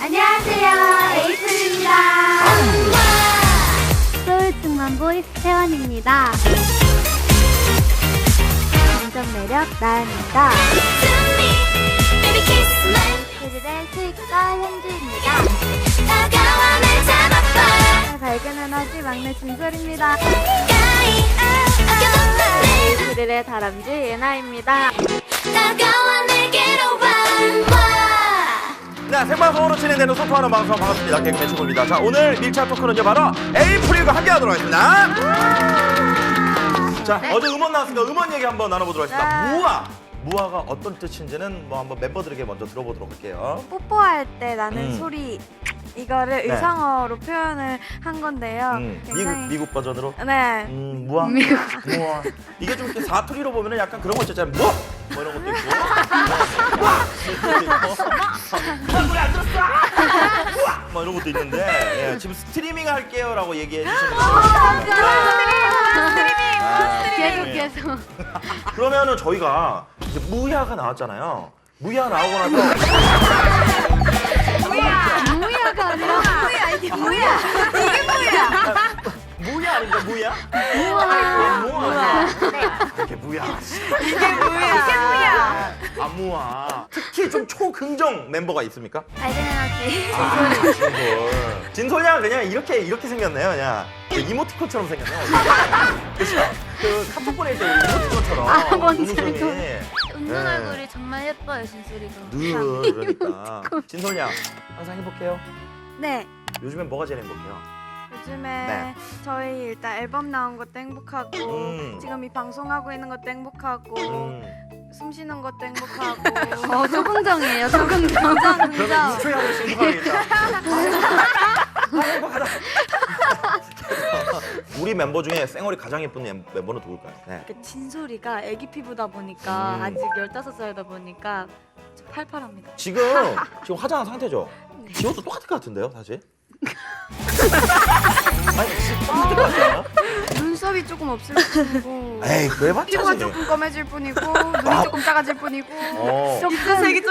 안녕하세요. 에이플입니다. 서울 충만 보이스 태원입니다. 점점 매력 나입니다. 그들의 수익과 현주입니다. 발견 에너지 막내 진솔입니다. 그들의 다람쥐 예나입니다. 네, 생방송으로 진행되는 소통하는 방송 반갑습니다. 개그맨 최고입니다. 자, 오늘 밀착 토크는요, 바로 에이프릴과 함께 하도록 하겠습니다. 자, 어제 음원 나왔으니까 음원 얘기 한번 나눠보도록 하겠습니다. 네. 무아! 무아가 어떤 뜻인지는 뭐 한번 멤버들에게 먼저 들어보도록 할게요. 뽀뽀할 때 나는 음. 소리 이거를 네. 의성어로 표현을 한 건데요. 음, 미국, 굉장히 미국 버전으로. 네. 음, 무아. 미국. 무아. 이게 좀 이렇게 사투리로 보면은 약간 그런 거 있잖아요. 무아! 뭐 이런 것도 있고. 뭐 이런 것도 있는데, 예, 지금 스트리밍 할게요라고 얘기해 주시는 아, 계속 네. 계속. 그러면은 저희가 이제 무야가 나왔잖아요. 무야 나오고 나서 무야가 아니라 뭐야 이게 뭐야? 이게 뭐야? 무야 아닌가 무야? 무야. 무야. 이렇게 무야. 이게 뭐야? 이게 뭐야? 아 무야. 특히 좀 초긍정 멤버가 있습니까? 발견 에너지. 아, 진솔. 진솔이가 그냥 이렇게 이렇게 생겼네요, 그냥 그 이모티콘처럼 생겼네요. 그렇죠? 그 카톡 보낼 때 이모티콘처럼 아, 뭔지 눈웃음이. 네. 예뻐요, 진솔이가. 늘 그러니까. 진솔이야, 항상 행복해요. 네. 요즘엔 뭐가 제일 행복해요? 요즘에 네. 저희 일단 앨범 나온 것도 행복하고 음. 지금 이 방송하고 있는 것도 행복하고 음. 숨 쉬는 것도 행복하고 어, 소금정이에요, 소금정. 그러면 긍정. 유초에 하고 행복하겠다. 아, 행복하다. 우리 멤버 중에 쌩얼이 가장 예쁜 멤- 멤버는 누굴까요? 네. 그 진솔이가 애기 피부다 보니까 음. 아직 15살이다 보니까 좀 팔팔합니다. 지금 지금 화장한 상태죠? 지호도 똑같을 것 같은데요, 사실? 아니, 진짜 똑같을 것 같아요. 눈썹이 조금 없을 뿐이고 에이, 그래봤자 피부가. 조금 검해질 뿐이고 눈이 조금 작아질 뿐이고 어. 조금 조금 흰색이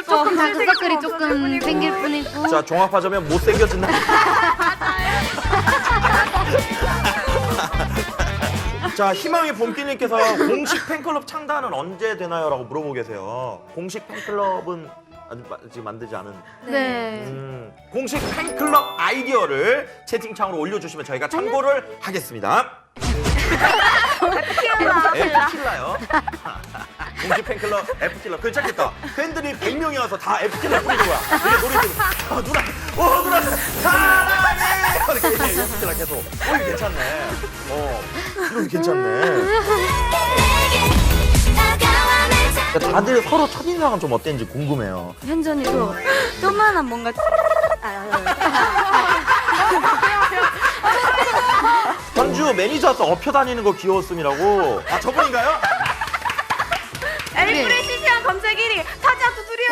다크서클이 조금. 생길 뿐이고. 자, 종합하자면 못생겨진다. 자, 희망의 봄길님께서 공식 팬클럽 창단은 언제 되나요? 라고 물어보고 계세요. 공식 팬클럽은 아직, 마- 아직 만들지 않은 네. 음, 공식 팬클럽 아이디어를 채팅창으로 올려주시면 저희가 참고를 하겠습니다. F킬러요. 공식 팬클럽 F킬러. 괜찮겠다. 팬들이 100명이 와서 다 F킬러 뿌리는 거야. 이게 노래 지금 어, 누나, 어 누나 F킬러 계속. 어 이거 괜찮네. 어 이거 괜찮네. 다들 서로 첫인상은 좀 어땠는지 궁금해요. 현전이도 조만한 뭔가 아, 아, 아, 전주 매니저한테 업혀 다니는 거 귀여웠음이라고. 아 저분인가요? 에이프릴 시시한 검색 1위 타자 두드려